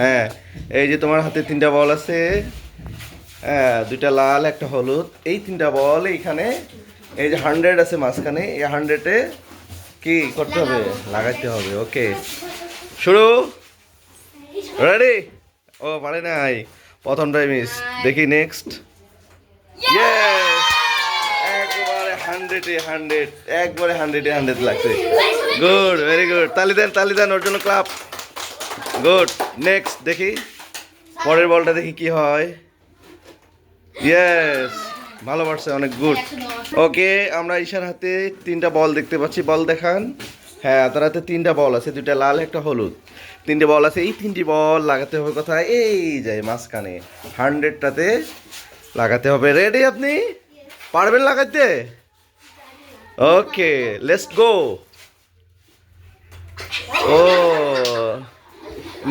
হ্যাঁ এই যে তোমার হাতে তিনটা বল আছে হ্যাঁ দুইটা লাল একটা হলুদ এই তিনটা বল এইখানে এই যে হান্ড্রেড আছে মাঝখানে এই হান্ড্রেডে কি করতে হবে? লাগাইতে হবে ওকে শুরু? রেডি ও পারে নাই। প্রথমটাই মিস দেখি নেক্সট একবারে হান্ড্রেডে হান্ড্রেড একবারে হান্ড্রেডে হান্ড্রেড লাগছে। গুড ভেরি গুড তালি দেন তালি দেন ওর জন্য ক্লাব গুড নেক্সট দেখি। পরের বলটা দেখি কি হয়। ইয়েস ভালো পারছে, অনেক গুড ওকে আমরা ঈশার হাতে তিনটা বল দেখতে পাচ্ছি। বল দেখান। হ্যাঁ তার হাতে তিনটা বল আছে। দুইটা লাল, একটা হলুদ। তিনটে বল আছে। এই তিনটি বল লাগাতে হবে কোথায়? এই যায় মাঝখানে। হান্ড্রেডটাতে লাগাতে হবে। রেডি আপনি? পারবেন লাগাতে? Okay let's go O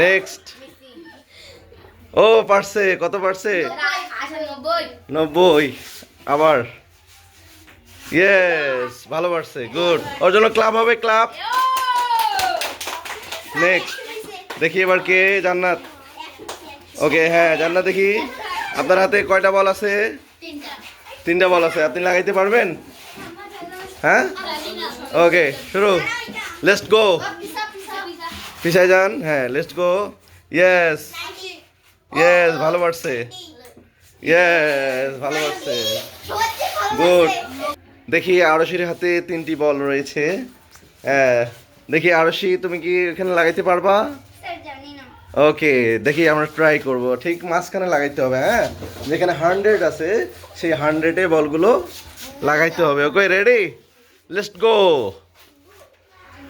next ও, পারছে, কত পারছে? নব্বই। আবার। ইয়েস ভালো পারছে গুড ওর জন্য ক্লাব হবে ক্লাব নেক্সট দেখি এবার কে, জান্নাত? ওকে হ্যাঁ জান্নাত দেখি। আপনার হাতে কয়টা বল আছে? তিনটা বল আছে, আপনি লাগাইতে পারবেন? হ্যাঁ? ওকে শুরু। লেটস গো পিছায় যান হ্যাঁ লেটস গো ইয়েস ইয়েস ভালো পারছে। ইয়েস ভালো পারছে। গুড দেখি আরশির হাতে তিনটি বল রয়েছে। হ্যাঁ দেখি আরশি তুমি কি এখানে লাগাইতে পারবা? ওকে দেখি আমরা ট্রাই করব। ঠিক মাঝখানে লাগাইতে হবে হ্যাঁ? যেখানে হান্ড্রেড আছে সেই হান্ড্রেডে বলগুলো লাগাইতে হবে। Okay ready let's go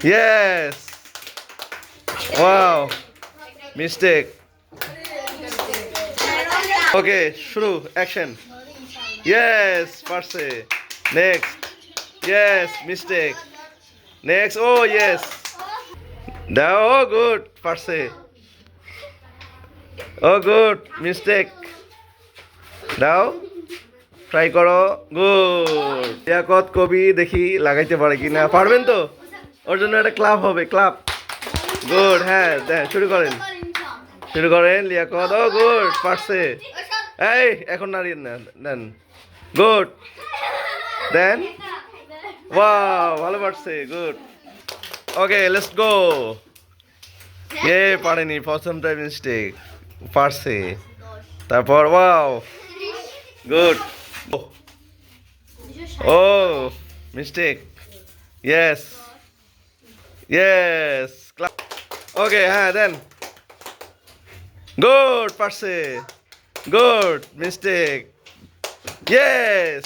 yes wow mistake okay শুরু অ্যাকশন ইয়েস পারছে নেক্সট ইয়েস মিস্টেক নেক্সট ও ইয়েস দাও ও গুড পারছে ও গুড মিস্টেক দাও ট্রাই করো গুড লিয়াকত কবি, দেখি, লাগাইতে পারে কি না পারবেন তো? ওর জন্য একটা ক্লাব হবে ক্লাব গুড হ্যাঁ হ্যাঁ শুরু করেন। শুরু করেন লিয়াকত ও গুড পারছে। এই, এখন নাড়িয়ে দেন। Good then. ওয়াও ভালো পারছে গুড ওকে লেটস গো এ, পারেনি, প্রথম টাইম মিস্টেক পারছে। তারপর ওয়াও গুড ও মিস্টেক ইয়েস ইয়েস ওকে হ্যাঁ দেন গুড পারছে গুড মিস্টেক ইয়েস